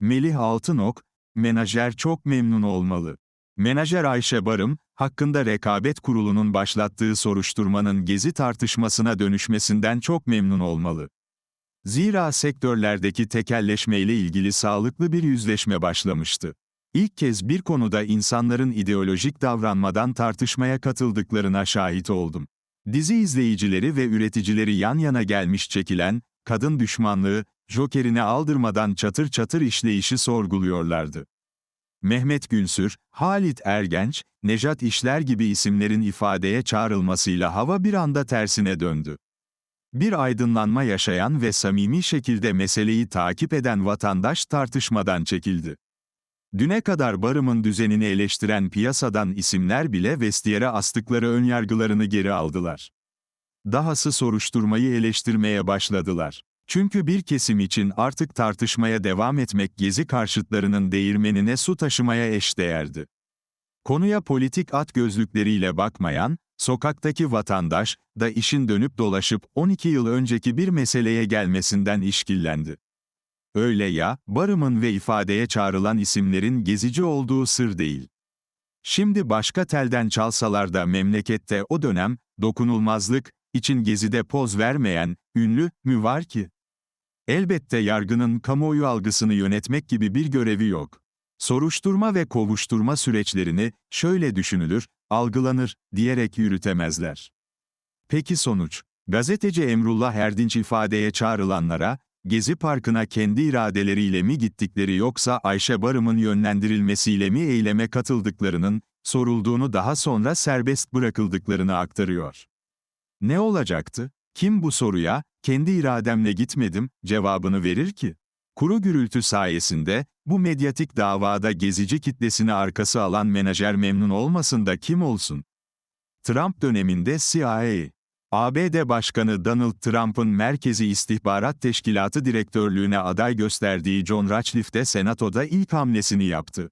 Melih Altınok, menajer çok memnun olmalı. Menajer Ayşe Barım, hakkında Rekabet Kurulu'nun başlattığı soruşturmanın gezi tartışmasına dönüşmesinden çok memnun olmalı. Zira sektörlerdeki tekelleşmeyle ilgili sağlıklı bir yüzleşme başlamıştı. İlk kez bir konuda insanların ideolojik davranmadan tartışmaya katıldıklarına şahit oldum. Dizi izleyicileri ve üreticileri yan yana gelmiş çekilen, kadın düşmanlığı, jokerini aldırmadan çatır çatır işleyişi sorguluyorlardı. Mehmet Günsür, Halit Ergenç, Nejat İşler gibi isimlerin ifadeye çağrılmasıyla hava bir anda tersine döndü. Bir aydınlanma yaşayan ve samimi şekilde meseleyi takip eden vatandaş tartışmadan çekildi. Düne kadar barımın düzenini eleştiren piyasadan isimler bile vestiyere astıkları önyargılarını geri aldılar. Dahası soruşturmayı eleştirmeye başladılar. Çünkü bir kesim için artık tartışmaya devam etmek gezi karşıtlarının değirmenine su taşımaya eşdeğerdi. Konuya politik at gözlükleriyle bakmayan, sokaktaki vatandaş da işin dönüp dolaşıp 12 yıl önceki bir meseleye gelmesinden işkillendi. Öyle ya, barımın ve ifadeye çağrılan isimlerin gezici olduğu sır değil. Şimdi başka telden çalsalar da memlekette o dönem, dokunulmazlık, için gezide poz vermeyen, ünlü, mü var ki? Elbette yargının kamuoyu algısını yönetmek gibi bir görevi yok. Soruşturma ve kovuşturma süreçlerini, şöyle düşünülür, algılanır, diyerek yürütemezler. Peki sonuç? Gazeteci Emrullah Erdinç ifadeye çağrılanlara, Gezi Parkı'na kendi iradeleriyle mi gittikleri yoksa Ayşe Barım'ın yönlendirilmesiyle mi eyleme katıldıklarının, sorulduğunu daha sonra serbest bırakıldıklarını aktarıyor. Ne olacaktı? Kim bu soruya, kendi irademle gitmedim, cevabını verir ki? Kuru gürültü sayesinde, bu medyatik davada gezici kitlesini arkası alan menajer memnun olmasın da kim olsun? Trump döneminde CIA, ABD Başkanı Donald Trump'ın Merkezi İstihbarat Teşkilatı Direktörlüğüne aday gösterdiği John Ratcliffe de Senato'da ilk hamlesini yaptı.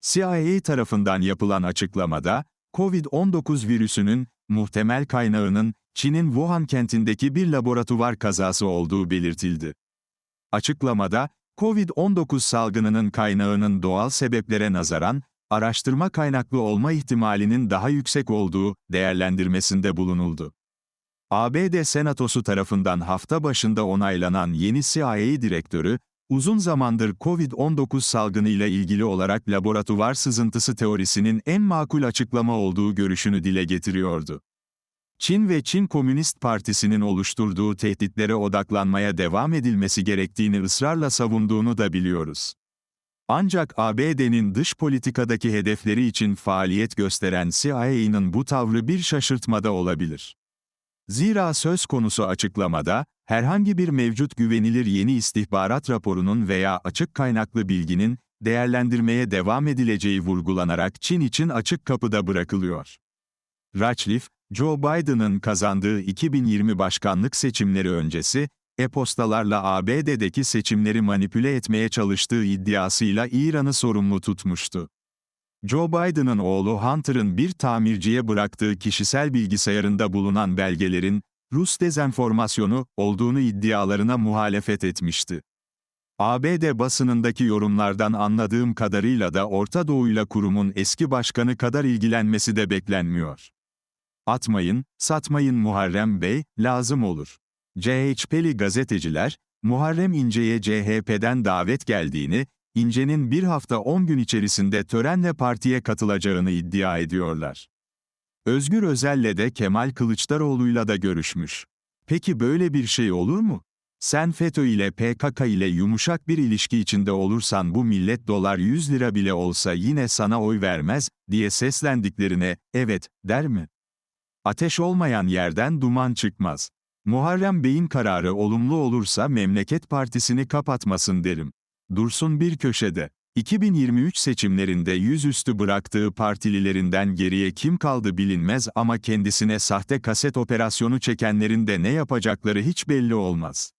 CIA tarafından yapılan açıklamada, COVID-19 virüsünün, muhtemel kaynağının, Çin'in Wuhan kentindeki bir laboratuvar kazası olduğu belirtildi. Açıklamada, COVID-19 salgınının kaynağının doğal sebeplere nazaran, araştırma kaynaklı olma ihtimalinin daha yüksek olduğu değerlendirmesinde bulunuldu. ABD Senatosu tarafından hafta başında onaylanan yeni CIA direktörü, uzun zamandır COVID-19 salgınıyla ilgili olarak laboratuvar sızıntısı teorisinin en makul açıklama olduğu görüşünü dile getiriyordu. Çin ve Çin Komünist Partisi'nin oluşturduğu tehditlere odaklanmaya devam edilmesi gerektiğini ısrarla savunduğunu da biliyoruz. Ancak ABD'nin dış politikadaki hedefleri için faaliyet gösteren CIA'nın bu tavrı bir şaşırtmada olabilir. Zira söz konusu açıklamada, herhangi bir mevcut güvenilir yeni istihbarat raporunun veya açık kaynaklı bilginin, değerlendirmeye devam edileceği vurgulanarak Çin için açık kapıda bırakılıyor. Ratcliffe, Joe Biden'ın kazandığı 2020 başkanlık seçimleri öncesi, e-postalarla ABD'deki seçimleri manipüle etmeye çalıştığı iddiasıyla İran'ı sorumlu tutmuştu. Joe Biden'ın oğlu Hunter'ın bir tamirciye bıraktığı kişisel bilgisayarında bulunan belgelerin, Rus dezenformasyonu olduğunu iddialarına muhalefet etmişti. ABD basınındaki yorumlardan anladığım kadarıyla da Orta Doğu'yla kurumun eski başkanı kadar ilgilenmesi de beklenmiyor. Atmayın, satmayın Muharrem Bey, lazım olur. CHP'li gazeteciler, Muharrem İnce'ye CHP'den davet geldiğini, İnce'nin bir hafta 10 gün içerisinde törenle partiye katılacağını iddia ediyorlar. Özgür Özel'le de Kemal Kılıçdaroğlu'yla da görüşmüş. Peki böyle bir şey olur mu? Sen FETÖ ile PKK ile yumuşak bir ilişki içinde olursan bu millet dolar 100 lira bile olsa yine sana oy vermez, diye seslendiklerine, evet, der mi? Ateş olmayan yerden duman çıkmaz. Muharrem Bey'in kararı olumlu olursa Memleket Partisi'ni kapatmasın derim. Dursun bir köşede. 2023 seçimlerinde yüzüstü bıraktığı partililerinden geriye kim kaldı bilinmez ama kendisine sahte kaset operasyonu çekenlerin de ne yapacakları hiç belli olmaz.